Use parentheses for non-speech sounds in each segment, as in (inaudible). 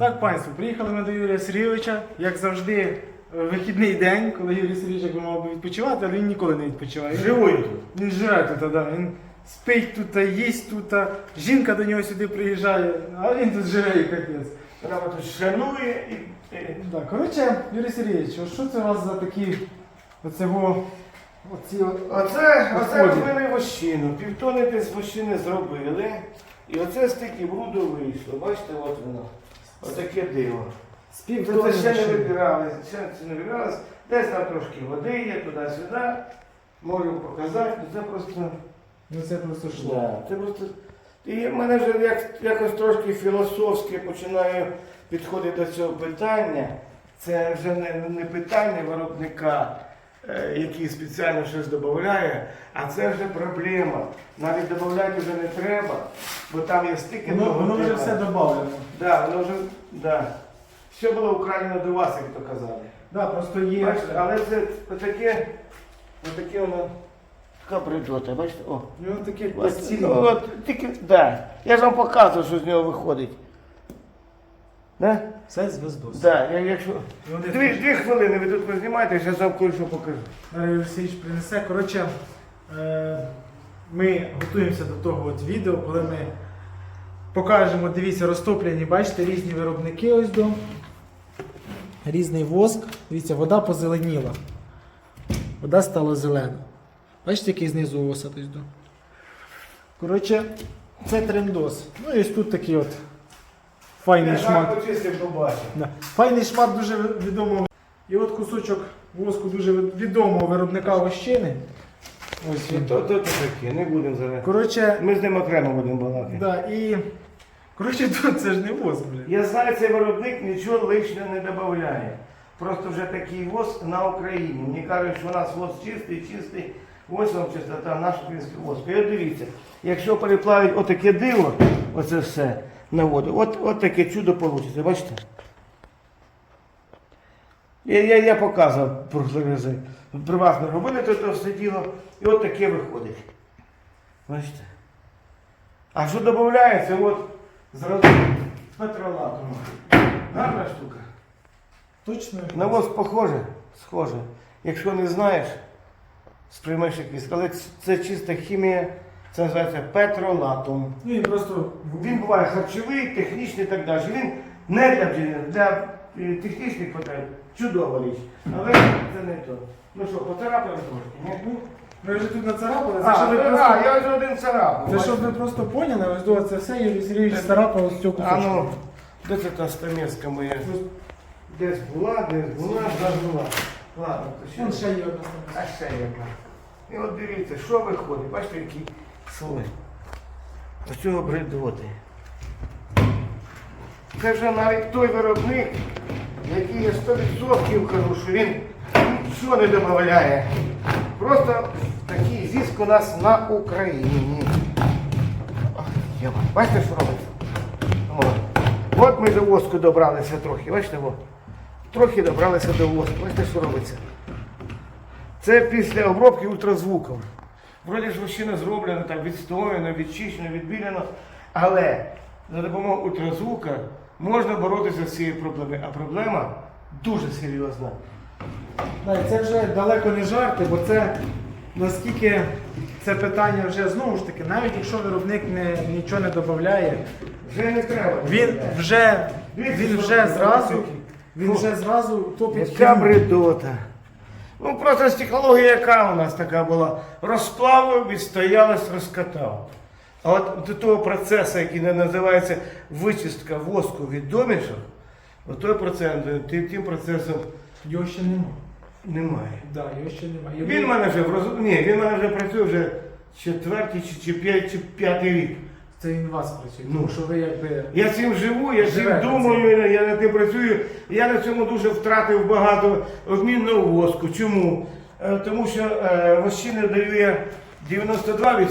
Так, панство, приїхали ми до Юрія Сергійовича, як завжди, е, вихідний день, коли Юрій Сергійович якби мав би відпочивати, але він ніколи не відпочиває. Живою тут. Він живе тут, да. він спить тут, їсть тут, жінка до нього сюди приїжджає, а він тут живе і капець. Вона тут шанує і. Да, коротше, Юрій Сергійович, що це у вас за такі оцього, оці, Оце, оце робили вощину. Півтони десь вощини зробили. І оце стільки бруду вийшло. Бачите, от воно. Отаке диво. з Це, ще не машини. вибирали, ще не вибиралось. Десь там трошки води є, туди-сюди. Можу показати, ну це просто. Ну це просто шло. Да, це просто. І в мене вже як, якось трошки філософськи починаю підходити до цього питання. Це вже не, не питання виробника, який спеціально щось додає, а це вже проблема. Навіть додати вже не треба, бо там є стільки Воно, воно вже того все додавлено. Да, воно вже, да. Все було українсько до вас, як то казали. Да, просто є. Бачите, але це отаке, отаке воно, така бредота, бачите? О. У нього таке От, ну, от, тільки, да. Я ж вам показую, що з нього виходить. Да? Все звездос. Да, я, якщо... Вони Дві, дві хвилини ви тут познімаєте, я зараз вам кое-що покажу. Зараз Олексійович принесе. Коротше, е, ми готуємося до того от відео, коли ми покажемо, дивіться, розтоплені, бачите, різні виробники ось до. Різний воск. Дивіться, вода позеленіла. Вода стала зелена. Бачите, який знизу осад ось до. Коротше, це трендос. Ну і ось тут такий от файний шмат. почистив, побачив. Да. Файний шмат дуже відомого. І от кусочок воску дуже відомого виробника вощини. Ось він. То, то, то таке, не будемо зараз. Коротше, Ми з ним окремо будемо балакати. да, і. Коротше, тут це ж не воск, блін. Я знаю, цей виробник нічого лишнього не додає. Просто вже такий воск на Україні. Мені кажуть, що у нас воск чистий, чистий. Ось вам чистота, наш український воск. І от дивіться, якщо переплавить отаке диво, оце все на воду, от, от таке чудо вийде, бачите? Я, я, я показував рази. При вас робили то, то все діло, і от таке виходить. Бачите? А що додається, от зразу петролатом. Гарна штука. Точно. На воск похоже, схоже. Якщо не знаєш, сприймеш якийсь. Але це чиста хімія, це називається петролатом. Ну і просто. Він буває харчовий, технічний і так далі. Він не для бджілля, для е, технічних потреб. Чудова річ. Але це не то. Ну що, поцарапаємо трошки, ні? Ми вже тут нацарапали, це А, щоб ви а, просто. я вже один царапав. Це щоб ви просто поняли, ось до це все Юрій Сергійович царапав з цього А кусочку. ну, де це та стамеска моя? Десь була, десь була, забула. Ладно, то ще. Вон ще є одна. А ще є одна. І от дивіться, що виходить, бачите, який слой. Цього бредоти. Це вже навіть той виробник, який я 100% кажу, що він нічого не додає. Просто такий зіск у нас на Україні. Єма. Бачите, що робиться? О. От ми до воску добралися трохи, бачите, о. трохи добралися до воску. Бачите, що робиться? Це після обробки ультразвуком. Вроді ж вощина зроблена, так відстояно, відчищено, відбілено. Але за допомогою ультразвука можна боротися з цією проблемою. А проблема дуже серйозна. Це вже далеко не жарти, бо це наскільки це питання вже знову ж таки, навіть якщо виробник не, нічого не додає, Вже не треба. він вже, він вже зразу, він вже зразу топить Яка бредота. Ну просто технологія яка у нас така була. Розплавив, відстоялась, розкатав. А от до того процесу, який називається вичистка воску від домішок, от той процес, тим, тим процесом Його ще немає. немає. Да, його ще немає. Він в мене вже в роз- Ні, він мене вже працює вже четвертий чи, чи, чи п'ятий рік. Це він вас працює, Ну. що ви якби. Я цим живу, я цим Живете думаю, я над тим працюю. Я на цьому дуже втратив багато обмінного воску. Чому? Е, Тому що е, вощина дає 92%,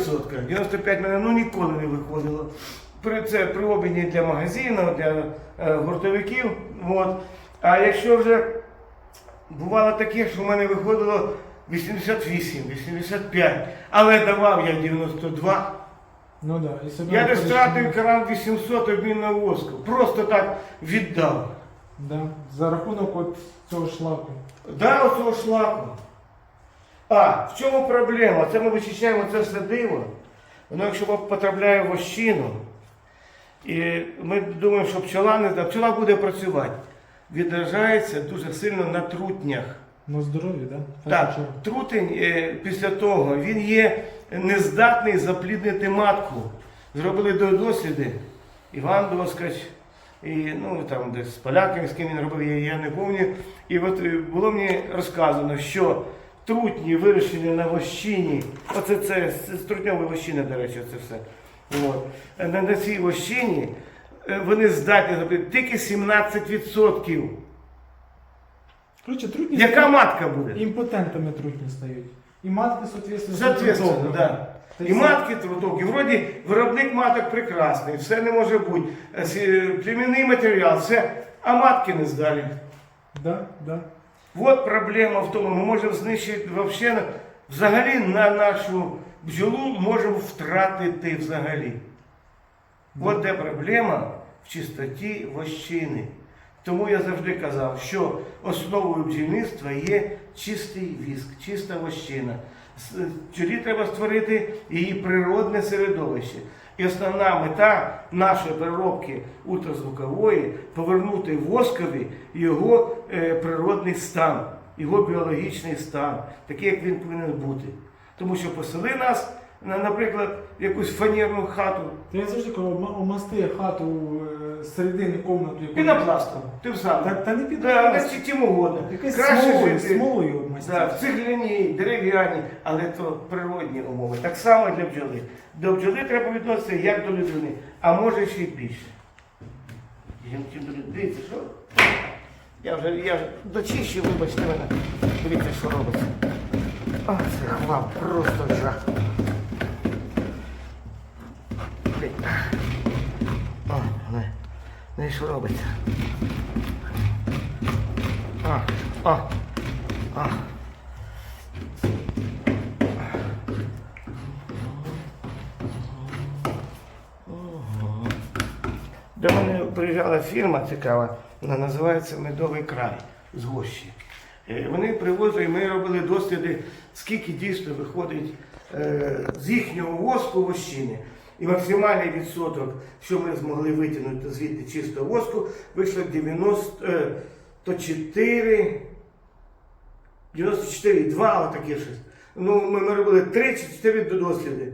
95% мене ну, ніколи не виходило. При, це при обміні для магазину, для е, гуртовиків. От. А якщо вже бувало таке, що в мене виходило 88, 85, але давав я 92, Ну да. І себе Я десь втратив карам 800 обмінного воску. Просто так віддав. Да. За рахунок от цього шлаку. Да, оцього шлаку. А, в чому проблема? Це ми вичищаємо це все диво. Воно якщо потрапляє в ощину, і ми думаємо, що пчола не да, пчола буде працювати. Відражається дуже сильно на трутнях. Ну здорові, да? Першу Так, трутень е, після того він є нездатний запліднити матку. Зробили до- досліди. Іван Доскач, і ну там десь з поляками, з ким він робив, я, я не пам'ятаю. І от е, було мені розказано, що трутні вирішені на вощині, оце це з трутньової вощини, до речі, це все. От. На, на цій вощині е, вони здатні зробити тільки 17%. Коротше, трудні Яка матка буде? імпотентами трудні стають. І матки, соответственно, трудові. да. І матки трудові. Вроді виробник маток прекрасний, все не може бути. Е, Племінний матеріал, все, а матки не здалі. Да, да. От проблема в тому, ми можемо знищити вообще, взагалі на нашу бджолу можемо втратити взагалі. От де проблема в чистоті вощини. Тому я завжди казав, що основою бджільництва є чистий віск, чиста вощина. Бджолі треба створити її природне середовище. І основна мета нашої переробки ультразвукової повернути воскові його е, природний стан, його біологічний стан, такий, як він повинен бути. Тому що посели нас, наприклад, в якусь фанерну хату, Та я завжди кажу, ома- омасти хату е, середини комнату. яку- пінопластом, ти сам. Та, та не під Да, чи- чим угодно. Якась Краще смолою, жити. смолою обмастити. Да, в цегляні, дерев'яні, але то природні умови. Так само для бджоли. До бджоли треба відноситися як до людини, а може ще й більше. Хотів до людей, Дивіться, що? Я вже, я вже дочищу, вибачте мене. Дивіться, що робиться. А, це хлам, просто жах. Блін. О, не, що робиться. А, а, а. До мене приїжджала фірма цікава, вона називається Медовий край з Гощі. Е, Вони привозили, ми робили досліди, скільки дійсно виходить е, з їхнього воску вощини. І максимальний відсоток, що ми змогли витягнути звідти чистого воску, вийшло 94, 94,2 отаке щось. Ну, ми, ми робили 3 чи 4 досліди.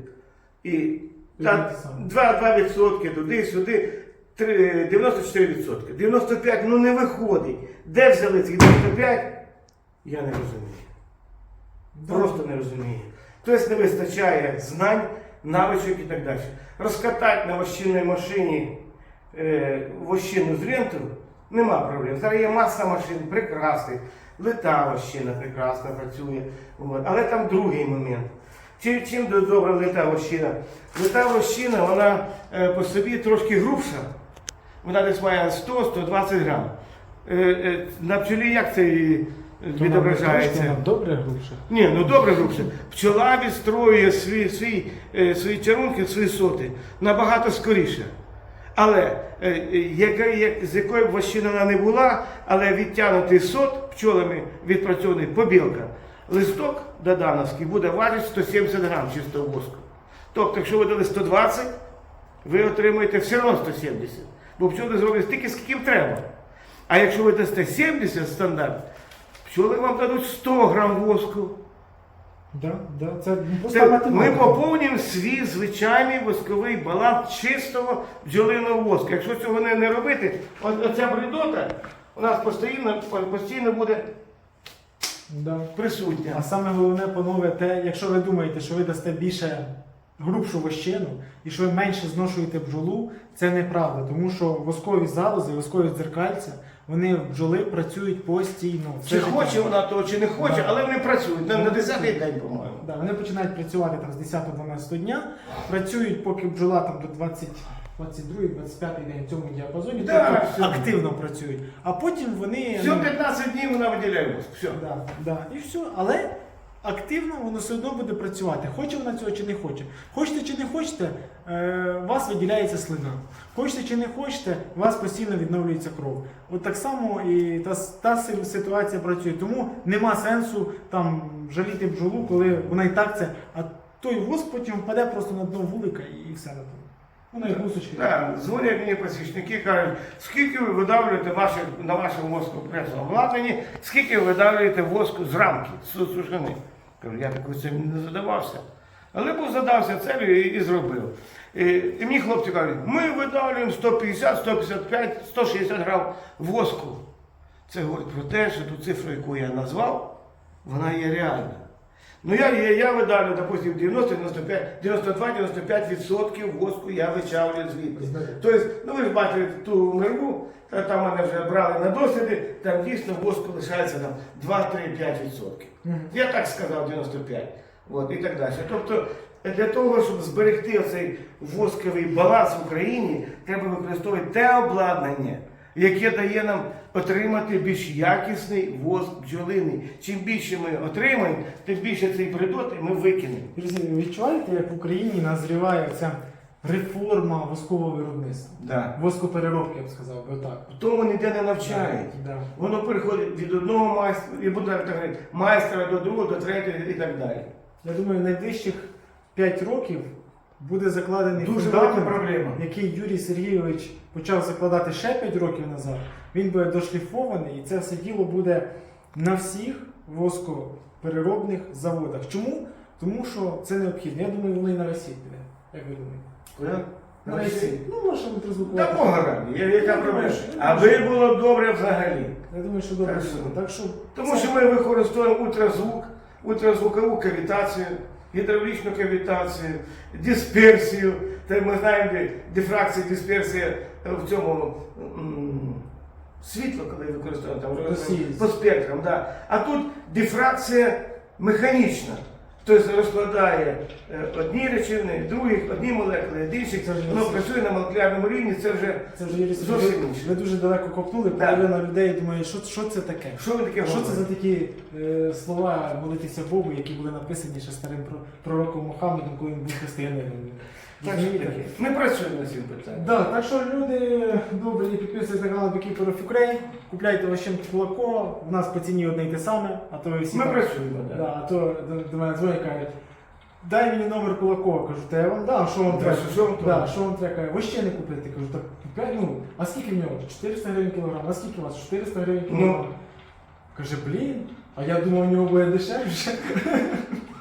І та, те саме. 2, 2 відсотки туди-сюди, три- 94 відсотки. 95, ну не виходить. Де взяли ці 95? Я не розумію. Просто не розумію. Тобто не вистачає знань, навичок і так далі. Розкатати на вощинній машині е, вощину з ленту нема проблем. Зараз є маса машин прекрасних, лита вощина прекрасно працює. От. Але там другий момент. Чим, чим до- добра лита вощина? Лита вощина, вона е, по собі трошки грубша. Вона десь має 100-120 грам. Е, е, на пчелі як це відображається? Добре грубша. Ні, ну добре, грубше. Пчола відстроює свій, свій, е, свої чарунки, свої соти набагато скоріше. Але е, яка, як, з якої б вощина вона не була, але відтягнутий сот пчолами відпрацьований побілка, листок додановський буде важити 170 грам чистого воску. Тобто, якщо ви дали 120, ви отримуєте все одно 170. Бо пчоли зроблять стільки, скільки їм треба. А якщо ви дасте 70 стандарт, пчоли вам дадуть 100 грам воску. Да, да. Це просто Це ми математика. поповнюємо свій звичайний восковий баланс чистого бджолиного воску. Якщо цього не, не робити, оця бредота у нас постійно, постійно буде Да. присутня. А саме головне, панове, те, якщо ви думаєте, що ви дасте більше грубшу вощину і що ви менше зношуєте бджолу, це неправда, тому що воскові залози, воскові дзеркальця, вони бджоли працюють постійно. Чи життя. хоче вона того, чи не хоче, Да. але вони працюють на, на 10-й день, по-моєму. Да, вони починають працювати там з 10-12 дня, працюють, поки бджола там до 20, 22-25 день в цьому діапазоні, Да, поки все. активно працюють. А потім вони. Всього ну, 15 днів вона виділяє воск. Все. Да, да, і все. Але, активно, воно все одно буде працювати. Хоче вона цього чи не хоче. Хочете чи не хочете, е, у вас виділяється слина. Хочете чи не хочете, у вас постійно відновлюється кров. От так само і та, та ситуація працює. Тому нема сенсу там жаліти бджолу, коли вона і так це. А той воск потім впаде просто на дно вулика і, все на тому. Воно як гусочки. Так, дзвонять мені посічники, кажуть, скільки ви видавлюєте ваших, на вашому воску пресно обладнанні, скільки ви видавлюєте воску з рамки, з сушини. Кажу, я такою цим не задавався. Але був задався целью і, зробив. І, мені хлопці кажуть, ми видавлюємо 150, 155, 160 грам воску. Це говорить про те, що ту цифру, яку я назвав, вона є реальна. Ну я, я, я видавлю, допустим, 90, 95, 92, 95 відсотків воску я вичавлюю звідти. Тобто, ну ви ж бачили ту мирву, там мене вже брали на досліди, там дійсно воску лишається там 2, 3, 5 відсотків. Мгм. Я так сказав 95. От, і так далі. Тобто, для того, щоб зберегти оцей восковий баланс в Україні, треба використовувати те обладнання, яке дає нам отримати більш якісний воск бджолиний. Чим більше ми отримаємо, тим більше цей придот ми викинемо. Друзі, ви відчуваєте, як в Україні назріває ця реформа воскового виробництва? Да. Воскопереробки, я б сказав, би отак. Тому ніде не навчають. Да. Воно переходить від одного майстра, і буде так говорити, майстра до другого, до третього і так далі. Я думаю, найближчих 5 років буде закладений Дуже велика фундамент, проблема. який Юрій Сергійович почав закладати ще 5 років назад. Він буде дошліфований, і це все діло буде на всіх воскопереробних заводах. Чому? Тому що це необхідно. Я думаю, воно і на Росії буде. Як ви думаєте? Куди? На Росії. Ну, може Та ультразвукувати. Бога раді, я- яка Я проблема? Аби було добре взагалі. Я думаю, що добре. Так буде. що- Так що Тому це- що ми використовуємо ультразвук, ультразвукову кавітацію, гідравлічну кавітацію, дисперсію. Та ми знаємо, де дифракція, дисперсія в цьому світло, коли використовуємо там по спектрам. Да. А тут дифракція механічна. Тобто розкладає е, одні речовини, другі, одні молекули, інших. Воно працює на молекулярному рівні, це вже Це вже Зовсім інше. ви дуже далеко копнули, половина людей думає, що, що це таке? що ви таке Що це за такі е, слова молитися Богу, які були написані ще старим про- пророком Мухаммедом, коли він був християнином? Так, що таке? Ми працюємо над цим питанням. Да, так що люди добрі, підписуйтесь на канал Beekeeper of Ukraine, купляйте ващем кулако, в нас по ціні одне й те саме, а то ви всі Ми там- працюємо, так. Да, а то до, до мене дзвонять кажуть, дай мені номер кулакова. Кажу, та я вам да, що вам Да, треба? що- вам да, що вам треба? Каже, Ви ще не купите. Кажу, так купляй, ну, а скільки в нього? 400 гривень кілограм. А скільки у вас? 400 гривень кілограм. Ну. Каже, блін, а я думав, у нього буде дешевше.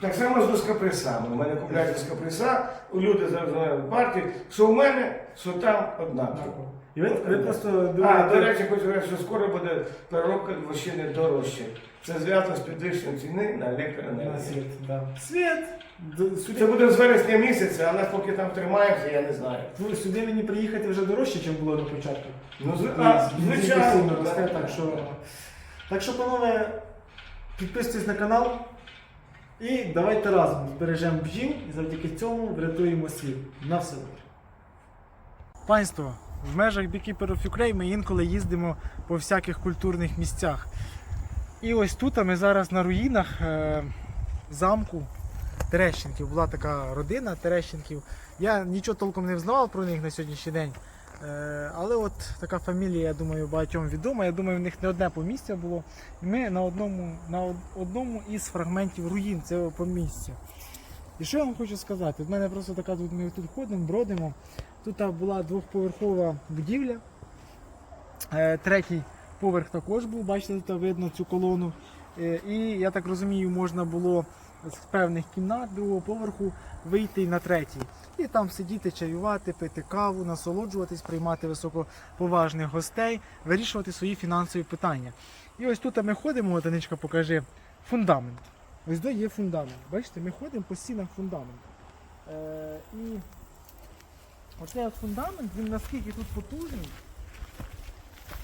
Так само з доскопресами. У мене купляють доскопреса, у люди зараз партії, що у мене, що там однаково. І ви, ви просто А, думаєте, до речі, хочу сказати, що скоро буде переробка вощини дорожче. Це зв'язано з підвищенням ціни на на електроенергію. світ, да. Світ! Д- Це Сюди, буде з вересня місяця, але поки там тримаємося, я не знаю. ну, сюди мені приїхати вже дорожче, ніж було на початку. Ну, зв- А, а, звичайно, звичайно. росте, так що, так що, панове, підписуйтесь на канал і давайте разом збережемо бджіл і завдяки цьому врятуємо світ. На все добре. Панство, в межах Beekeeper Ukraine ми інколи їздимо по всяких культурних місцях. І ось тут ми зараз на руїнах е, замку Терещенків. Була така родина Терещенків. Я нічого толком не взнавав про них на сьогоднішній день. Е, Але от така фамілія, я думаю, багатьом відома. Я думаю, в них не одне помістя було. І ми на одному, на одному із фрагментів руїн цього помістя. І що я вам хочу сказати? У мене просто така тут ми тут ходимо, бродимо. Тут була двохповерхова будівля. Е, Третій поверх також був, бачите, тут видно цю колону. Е, І я так розумію, можна було з певних кімнат другого поверху вийти на третій. І там сидіти, чаювати, пити каву, насолоджуватись, приймати високоповажних гостей, вирішувати свої фінансові питання. І ось тут ми ходимо, Танечка, покажи, фундамент. Ось де є фундамент. Бачите, ми ходимо по стінах фундаменту. Е, і оцей фундамент, він наскільки тут потужний,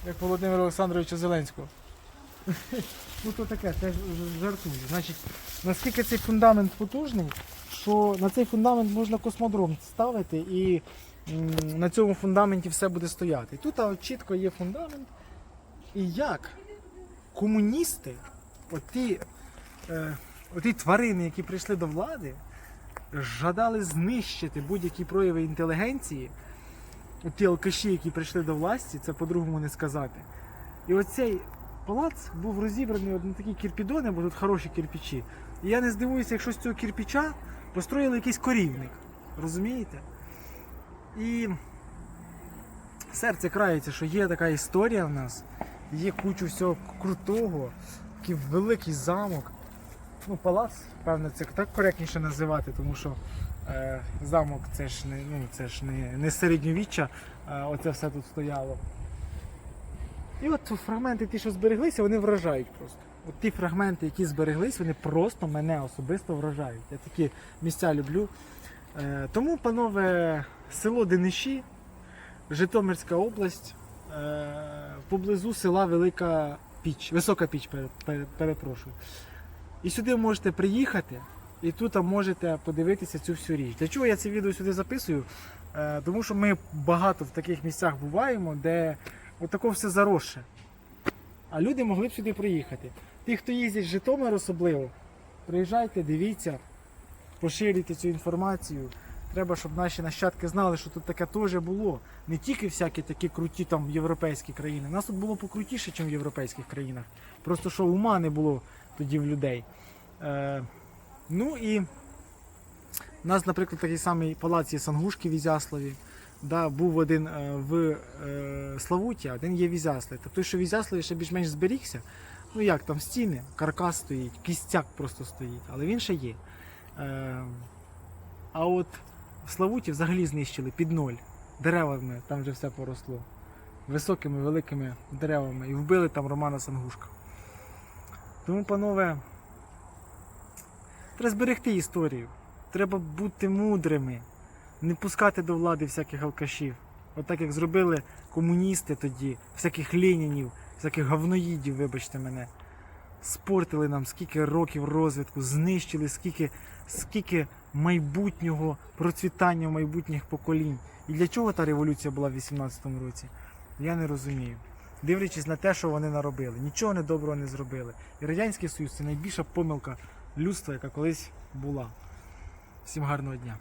як Володимира Олександровича Зеленського. (laughs) Ну то таке, теж жартую. Значить, наскільки цей фундамент потужний, що на цей фундамент можна космодром ставити і на цьому фундаменті все буде стояти. Тут чітко є фундамент. І як комуністи, оті е, оті тварини, які прийшли до влади, жадали знищити будь-які прояви інтелігенції. Ті алкаші, які прийшли до власті, це по-другому не сказати. І оцей палац був розібраний на такі кірпідони, бо тут хороші кірпічі. І я не здивуюся, якщо з цього кірпіча построїли якийсь корівник. Розумієте? І серце крається, що є така історія в нас, є кучу всього крутого, такий великий замок. Ну, палац, певно, це так коректніше називати, тому що е, замок це ж не, ну, це ж не, не середньовіччя, е, оце все тут стояло. І от фрагменти, ті, що збереглися, вони вражають просто. От ті фрагменти, які збереглись, вони просто мене особисто вражають. Я такі місця люблю. Е, тому, панове, село Дениші, Житомирська область, е, поблизу села Велика Піч, Висока Піч, пере- пере- перепрошую. І сюди можете приїхати, і тут можете подивитися цю всю річ. Для чого я це відео сюди записую? Е, тому що ми багато в таких місцях буваємо, де отако все заросше. А люди могли б сюди приїхати. Ті, хто їздять з Житомир особливо, приїжджайте, дивіться, поширюйте цю інформацію. Треба, щоб наші нащадки знали, що тут таке теж було. Не тільки всякі такі круті там європейські країни. У нас тут було покрутіше, ніж в європейських країнах. Просто що ума не було тоді в людей. Е, ну і у нас, наприклад, такий самий палац є Сангушки в Ізяславі. Да, був один е, в е, Славуті, а один є в Ізяславі. Тобто, що в Ізяславі ще більш-менш зберігся. Ну як там стіни, каркас стоїть, кістяк просто стоїть, але він ще є. Е, а от Славуті взагалі знищили під ноль деревами, там вже все поросло. Високими, великими деревами. І вбили там Романа Сангушка. Тому, панове, треба зберегти історію. Треба бути мудрими, не пускати до влади всяких алкашів. Отак як зробили комуністи тоді, всяких ленінів, всяких говноїдів, вибачте мене. Спортили нам скільки років розвитку, знищили скільки, скільки майбутнього процвітання майбутніх поколінь. І для чого та революція була в 18-му році? Я не розумію. Дивлячись на те, що вони наробили. Нічого не доброго не зробили. І Радянський Союз це найбільша помилка людства, яка колись була. Всім гарного дня.